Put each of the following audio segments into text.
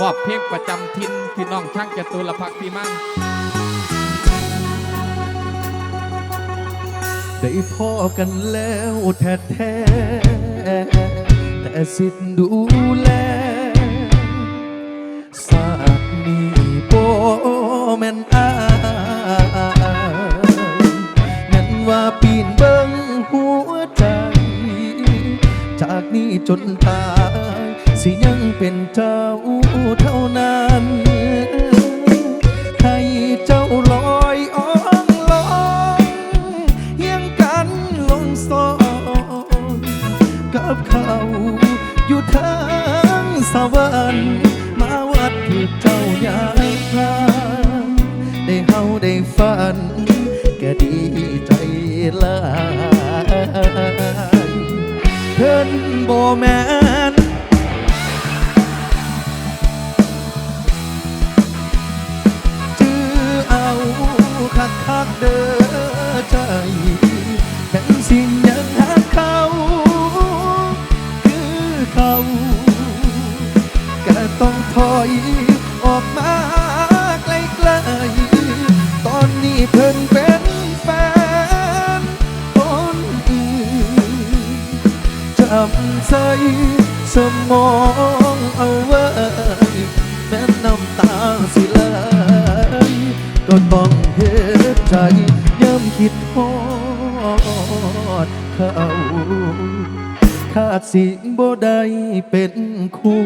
มอบเพลงประจำทินพี่น้องช่างจตุรพักพี่มั่งได้พอกันแล้วแท้แท้แต่สิทธิ์ดูแลสากนี้โบแม่นอายแม่นว่าปีนเบิ่งหัวใจ จากนี้จน อยู่ทางสวรรค์มาวัดที่เจ้าอยากพาได้เฮาได้ฝันก็ดีใจลายเพิ่นบ่แม่นจื้อเอาคักคักเด้อใจแค่สิ่ง เขาก็ต้องถอยออกมาไกลๆตอนนี้เพิ่นเป็นแฟนคนอื่นจำใสสมองเอาไว้แม้น้ำตาสิไหลก็ต้องเห็นใจย้ำคิดทอดเขา ขาดสิ่งบ่ได้เป็นคู่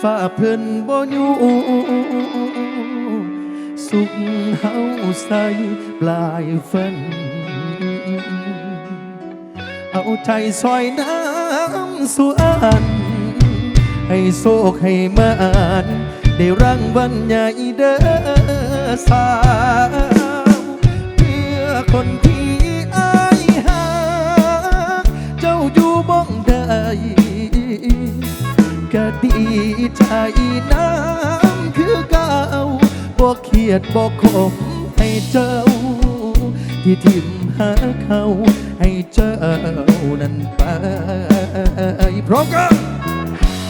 ฝ้าเพิ่นบ่อยู่สุขเฮาใส่ปลายฝัน เอาใจซอยน้ำสุอัน ให้โศกให้มานได้รางวัลใหญ่เด้อสาวเพื่อคนที่ ก็ดีใจน้ำคือเก่าบอกเครียดบอกขมให้เจ้า ที่ทิมหาเขาให้เจ้านั้นไปพร้อมกัน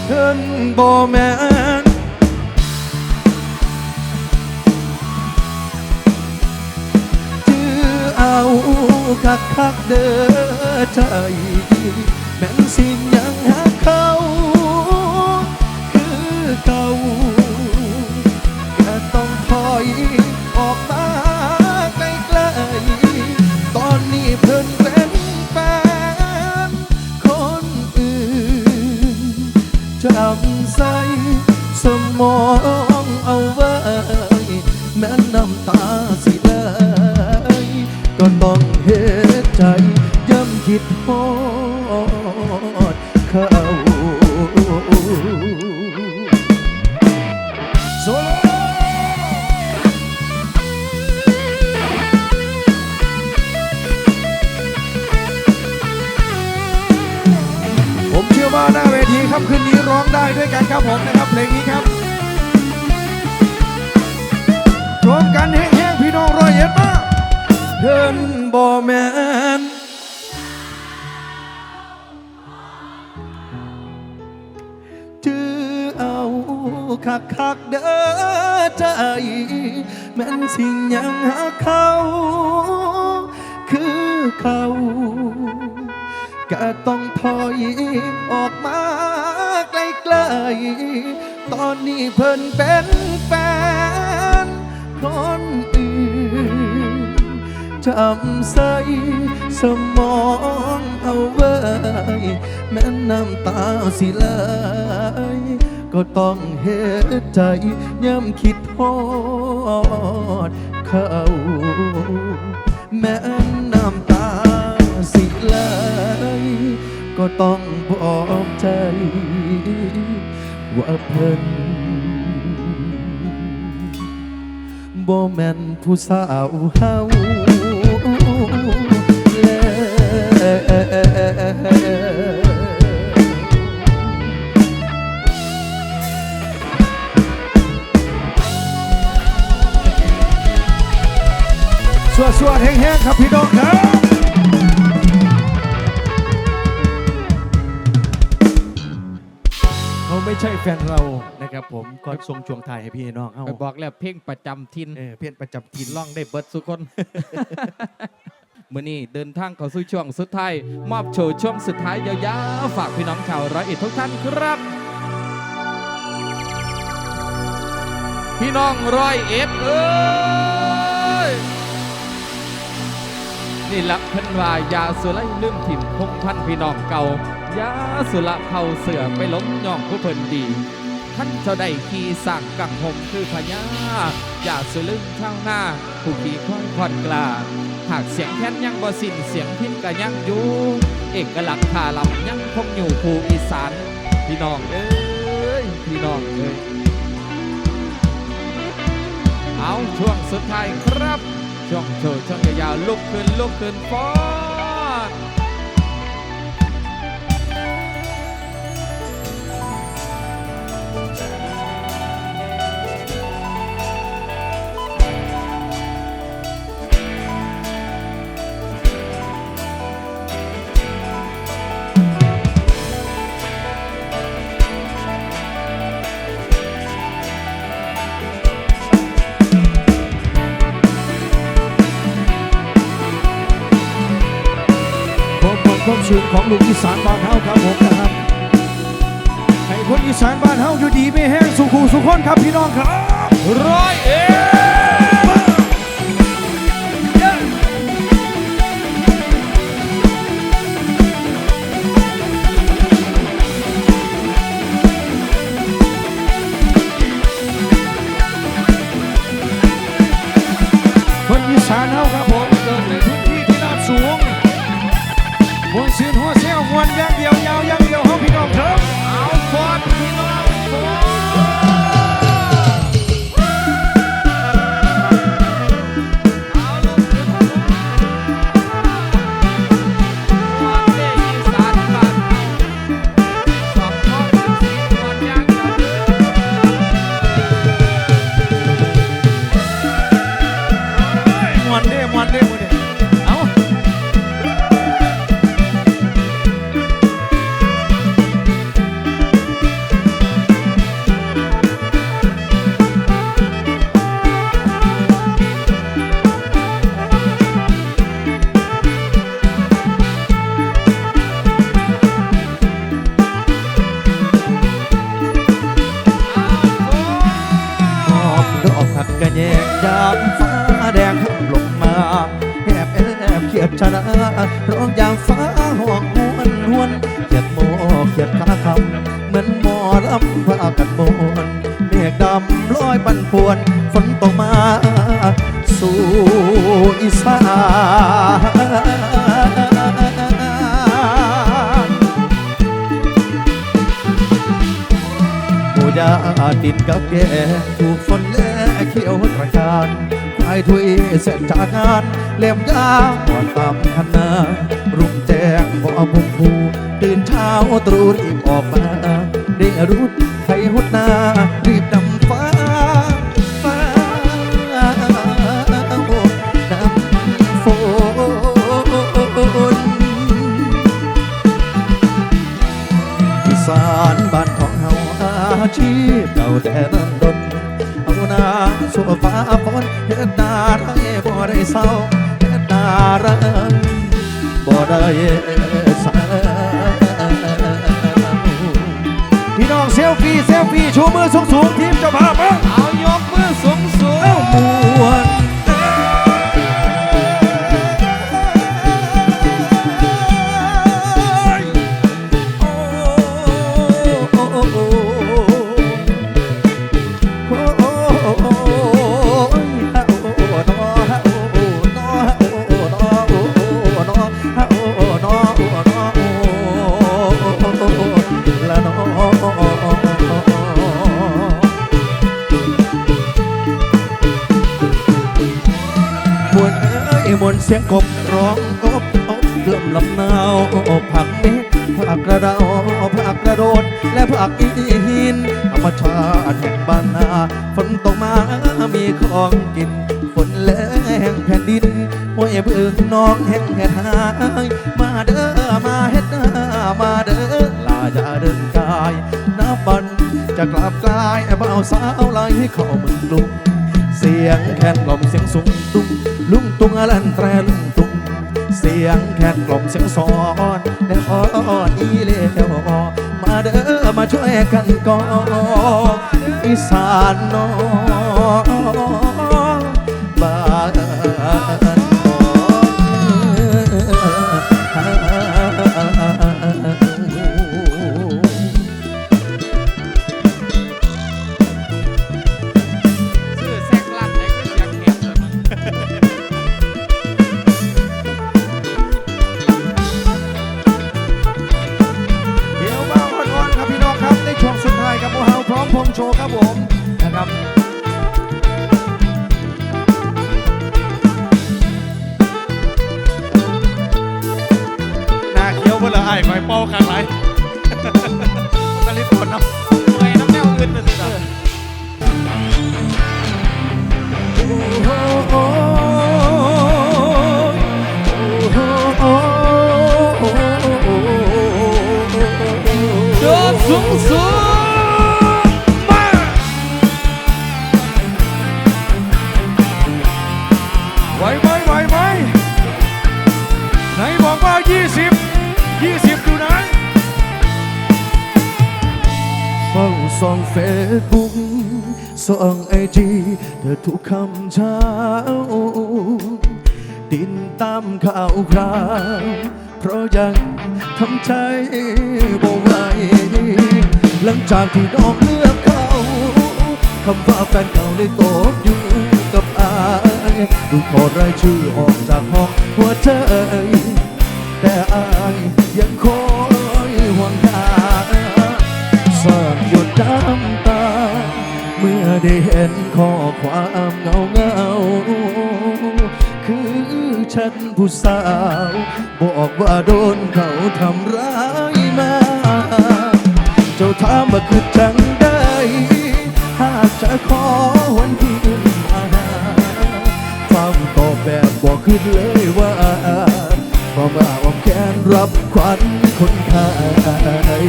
เพิ่นบ่แม่นคือเอาคักคักเด้อใจแม่นสิ่งยังหาเขา คือเขาก็ต้องถอยออกมาไกลๆตอนนี้เพิ่นเป็นแฟนคนอื่นจำใส่สมองเอาไว้แม้น้ำตาสิไหลก็ต้องเห็นใจย้ำคิดทอ คักคักเด้อใจแม่นสิ่งยังหาเขา คือเขาก็ต้องถอยออกมาไกลๆตอนนี้เพิ่นเป็นแฟนคนอื่นจำใส่สมองเอาไว้แม้น้ำตาสิไหล ก็ต้องเห็นใจย้ำคิดทอดเขาแม้น้ำตาสิไหลก็ต้องบอกใจ ว่าเพิ่นบ่แม่นผู้สาวเฮาแล้ว สวดๆแห้งๆครับพี่น้องครับเขาไม่ใช่แฟนเรานะครับผมก็ทรงช่วงถ่ายให้พี่น้องเอาไปบอกแล้วเพลงประจำทินเออเพี้ยนประจำกินลองได้เบิดสุกคนมื่อนี้เดินทางเข้าสู่ช่วงสุดท้าย มอบโชว์ช่วงสุดท้ายยาวๆฝากพี่น้องชาวร้อยเอ็ดทุกท่านครับ พี่น้องร้อยเอ็ดเอ้ย นี่ละเพิ่นว่ายาสุไลลืมถิ่มพงพันพี่น้องเก่ายาสุละเผาเสือไปล้มย่องผู้เพิ่นดีท่านเจ้าได้ขี่สั่งกังหมคือพญาอย่าสุลืมชาวนาผู้ขี่ควายควันกลาหากเสียงแค้นยังบ่สิ้นเสียงพินก็ยังอยู่เอกลักษณ์ท่าลำยังคงอยู่ภูอีสานพี่น้องเอ้ยพี่น้องเอ้ยเอาช่วงสุดท้ายครับ ช่องโชว์ช่องยาวๆลุกขึ้นลุกขึ้นฟ้อ ความสุขของลูกอีสานบ้านเฮาครับผมนะครับให้คนอีสานบ้านเฮาอยู่ดีไม่แห้งสุขุสุขคนครับพี่น้องครับร้อยเอ็ด สานหมูยาติดกับแกถูกฝนแลเขียวตระการควายถุยเสร็จจากงานเล่มยางหมดตามคันนารุ่งแจ้งบ่พุงผูตื่นเช้าตรู่รีบออกมา ได้รุดไทยหุดนา ชีพเก่าแต่นันดนเอาหน้าสู่ฟ้าฝนเฮ็ดนาไรบ่ได้เศร้าเฮ็ดนาไรบ่ได้เศร้าพี่น้องเซลฟี่เซลฟี่ชูมือสูงสูงทีมเจ้าภาพเอา เอ้ยมวนเสียงกบร้องกบอบเริ่มลำนาวผักเม็ดผักกระดาผักกระโดด และผักอีหินธรรมชาติแห่งบ้านนาฝนตกมามีของกินฝนแรงแผ่นดินห้วยบึงน้องแห่งแห่หายมาเด้อมาเฮ็ดนามาเด้อลาอย่าเดินกายน้ำบันจะกลับกลายเบาสาวไหลเข้าเมึงลุงเสียงแคนกล่อมเสียงสูงตุ้ง ลุงตุงอลันแตรลุงตุง เสียงแคนกล่อมเสียงสอนแต่อ่อนอีเลวมาเด้อมาช่วยกันก่อนอีสานน้อง จากที่น้องเลือกเขาคำว่าแฟนเก่าได้ตกอยู่กับอายดูขอรายชื่อออกจากห้องหัวใจแต่อายยังคอยห่วงหาสานหยดน้ำตา เมื่อได้เห็นข้อความเงาเงาคือฉันผู้สาว บอกว่าโดนเขาทำามว่าคือจังได้หากจะขอวันที่อื่นมาหาฟังตอบแบบบอกขึ้นเลยว่าพอมาออกแขนรับขวัญคนไทย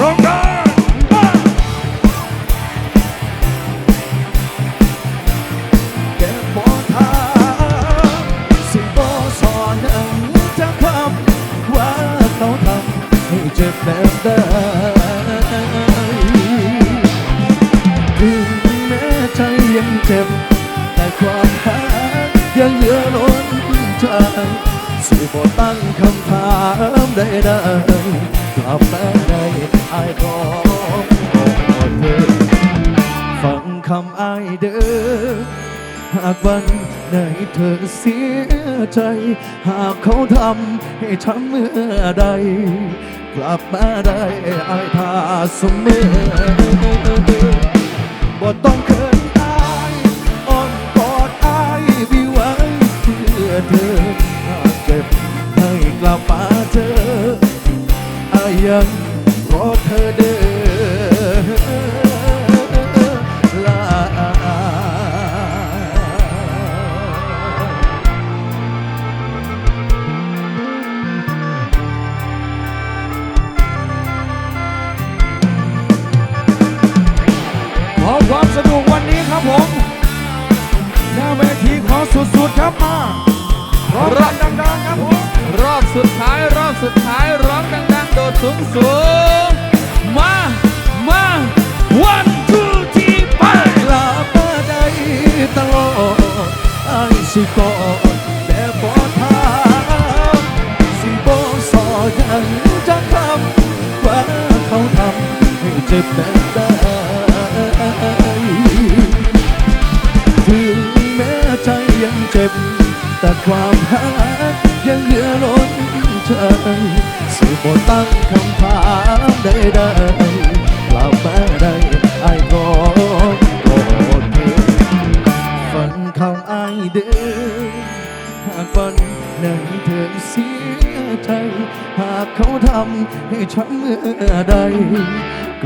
ร้องได้แกบอทาซิบอสอนจะคำว่าเขาทำให้เจ็บแบบใดามใดๆกลับมาได้อายขอขอเธอฟังคำอายเด้อหากวันไหนเธอเสียใจ หากเขาทำให้ช้ำเมื่อใด กลับมาได้อายทาเสมอบ่ต้อง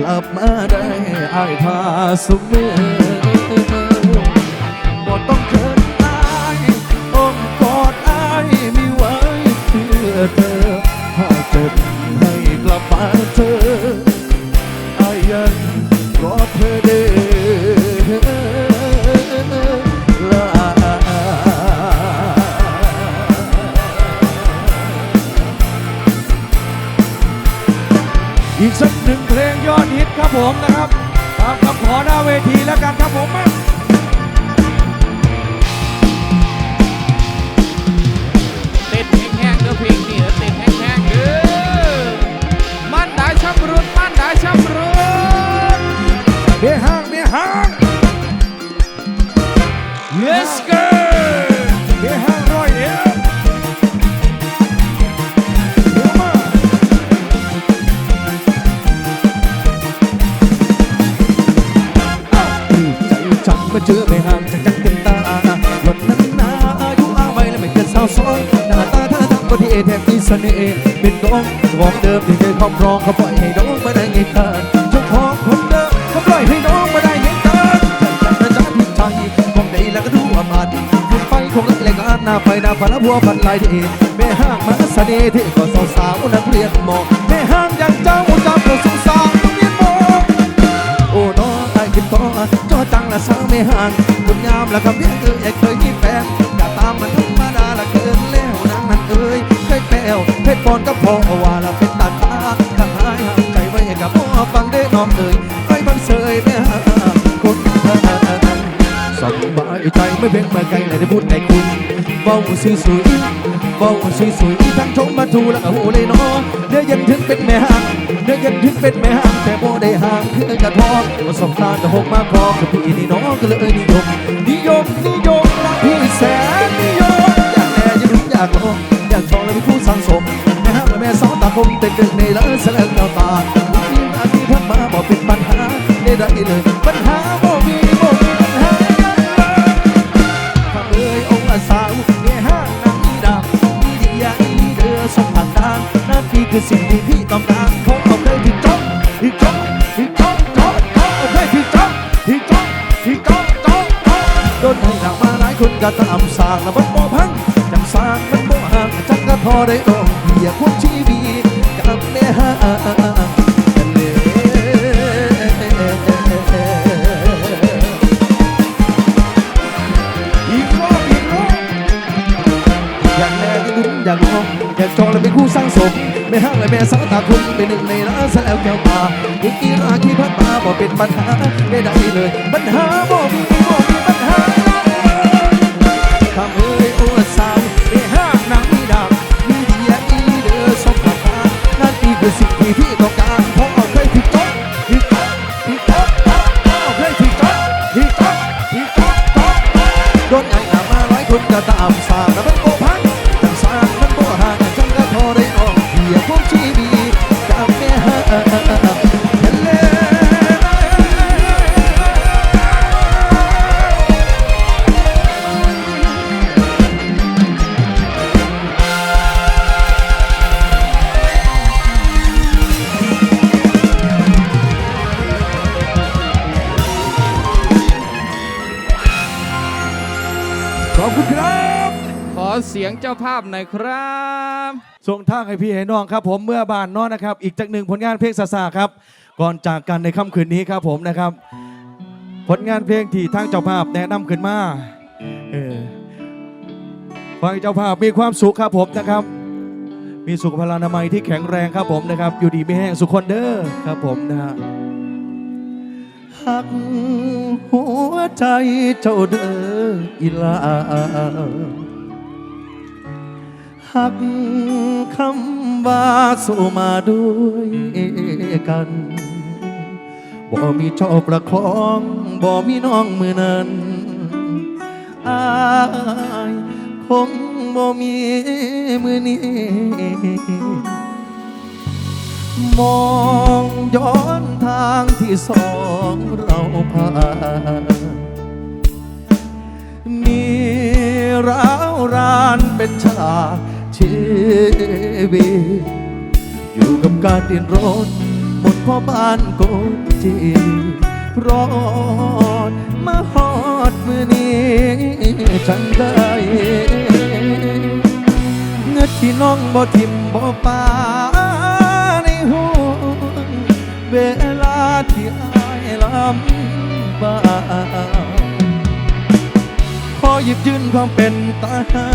ลับมาได้อายพาสุเสมอ Let's go เบียห้างร้อยเอ็ดเดี๋ยวมาใจจังมาเจอไม่ห่างจากจังเต็มตาหล่นนั้นนาอายุอาไว้และไม่เกินสาวซอยหน้าตาเธอทั้งประเทศแทบมีเสน่ห์เป็นน้องของเดิมที่เคยครอบครองเขาปล่อยให้น้องมาได้ ฝันละบัวพันลายที่แม่ห้างมาเสน่ห์ที่ก็สาวสาวนักเรียนมอแม่ห้างอย่างเจ้าจำเราสงสารนักเรียนมอโอ้น้องไอ้คิดต่อจอจังละสาวไม่ห่างคุณงามละคำเรียกเอ้ยไอ้เคยมีแฟนอย่าตามมันธรรมดาละเกินแล้วนางมันเอ้ยเคยแปลวเพชรปอนก็พอว่าละเป็นตาตาทางหายหางใจไว้กับพ่อฟังได้น้องเอ้ยไปบังเสยไม่ห่างคนเธอสบายใจไม่เพ่งมาไกลเลยได้พูดแต่คุณ เบาสวยสวยเบาสวยสวยทั้งชมมาทูแล้วก็โหเลยน้อเดี๋ยวยันถึงเป็นแม่ห่างเดี๋ยวยันถึงเป็นแม่ห่างแต่โบได้ห่างคือกระทอกประสบการณ์จะหกมากพอกับพี่นี่น้องก็เลยนิยมนิยมนิยมรักพี่แสนนิยมอยากแม่จะรู้อยากลองอยากชองแล้วเป็นผู้สังสมแม่ห่างและแม่สองตาคมเป็นหนึ่งในล้านแสลงดาวตาที่อาที่พันมาบอกเป็นปัญหาได้ได้เลยปัญหา คือสิ่งที่พี่ต้องการเขาเอาเคยที่จ้องที่จ้องที่จ้องจ้องจ้องเอาเคยที่จ้องที่จ้องที่จ้องจ้องจ้องโดนให้หนักมาหลายคนก็ตามสร้างแล้ว ปัญหาได้ได้เลย ปัญหาบ่มี เสียงเจ้าภาพหน่อยครับ ส่งทางให้พี่ให้น้องครับ ผมเมื่อบานน้องนะครับ อีกจากหนึ่งผลงานเพลงซาซาครับ ก่อนจากกันในค่ำคืนนี้ครับผมนะครับ ผลงานเพลงที่ทางเจ้าภาพแนะนำขึ้นมาเออขอให้เจ้าภาพมีความสุขครับผมนะครับ มีสุขภาพอนามัยที่แข็งแรงครับผมนะครับ อยู่ดีไม่แห้งสุขคนเด้อครับผมนะฮะหักหัวใจเจ้าเด้ออีลา หักคำว่าสู้มาด้วยกันบ่มีเจ้าประคองบ่มีน้องมือนั้นอายคงบ่มีมือนี้มองย้อนทางที่สองเราผ่านมีร้าวรานเป็นฉาก ชีวิตอยู่กับการเดินรนหมดพ่อบ้านโกจีร้อนมาฮอดมือนี้จังได้เงือที่น้องบ่ทิมบ่ปาในห่วเวลาที่อายลำบาก อหยิบยืนความเป็นตาหา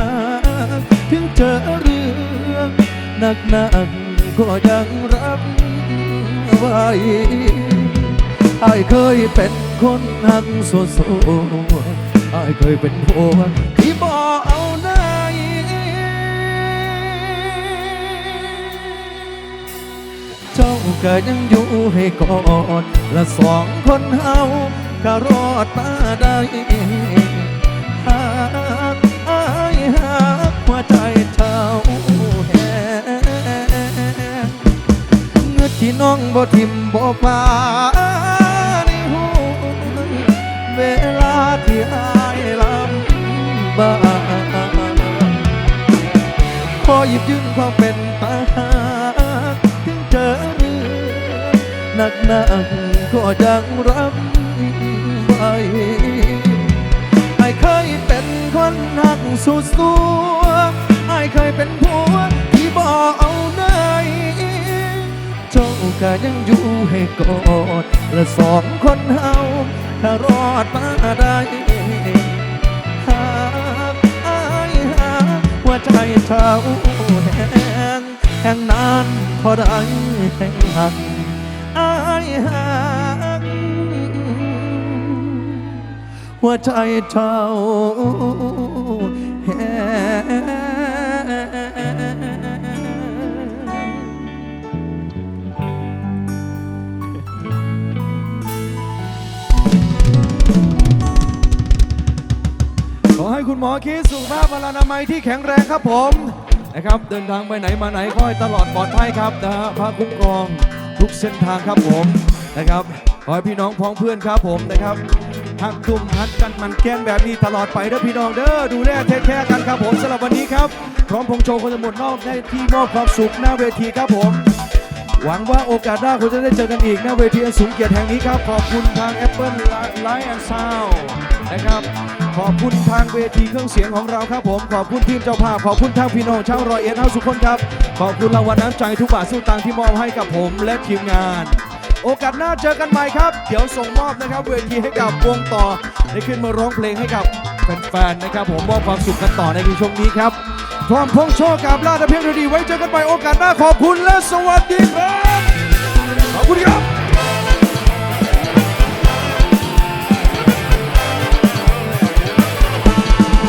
กถึงเจอเรื่องหนักหนักก็ยังรับไหวไอายเคยเป็นคนหักส่วนสอายเคยเป็นผัวที่บ่เอาไหนเจ้าก็ยังอยู่ให้กอดและสองคนเฮาก็รอดมาได้ น้องบ่ทิมบ่พาในหูเวลาที่อายลำบากขอหยิบยืนความเป็นตาหากถึงเจอเรื่อหนักหนักก็ยังรับไว้ไอายเคยเป็นคนหักสุดสัวไอายเคยเป็นผั ก็ยังอยู่ให้กอดและสองคนเฮาถ้ารอดมาได้หากอายหาว่าใจเจ้าแห้งแห่งนานพอได้แห่งหักอายหักหัวใจเจ้า ให้คุณหมอคิดสุขภาพพลานามัยที่แข็งแรงครับผมนะครับ เดินทางไปไหนมาไหนขอให้ตลอดปลอดภัยครับนะฮะพระคุ้มครองทุกเส้นทางครับผมนะครับขอให้พี่น้องพ้องเพื่อนครับผมนะครับหักตุ่มหักกันมันแก้งแบบนี้ตลอดไปเด้อพี่น้องเด้อดูแลเทคแคร์กันครับผมสำหรับวันนี้ครับ พร้อมพงโชว์คนจะหมดนอกได้ที่มอบความสุขหน้าเวทีครับผม หวังว่าโอกาสหน้าคงจะได้เจอกันอีกหน้าเวทีอันสูงเกียรติแห่งนี้ครับ ขอบคุณทาง Apple Light and Sound นะครับ ขอบคุณทางเวทีเครื่องเสียงของเราครับผม ขอบคุณทีมเจ้าภาพ ขอบคุณทางพี่น้องชาวรอยเอ็ดเฮาสุกคนครับ ขอบคุณรางวัลน้ำใจทุกบาทสู้ตังค์ที่มอบให้กับผมและทีมงาน โอกาสหน้าเจอกันใหม่ครับ เดี๋ยวส่งมอบนะครับเวทีให้กับวงต่อได้ขึ้นมาร้องเพลงให้กับ แฟนๆนะครับผมมอบความสุขกันต่อในช่วงนี้ครับพร้อมพงโชคกับลาดเพียงดีไว้เจอกันใหม่โอกาสหน้าขอบคุณและสวัสดีครับขอบคุณครับ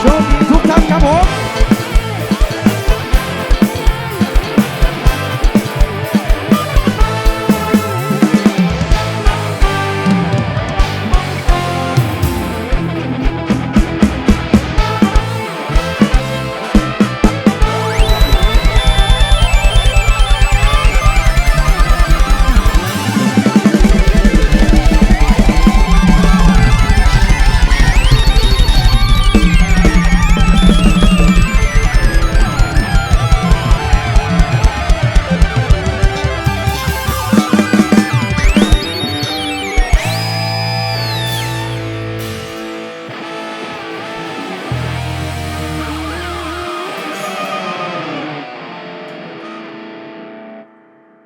โชคดีทุกท่านครับผม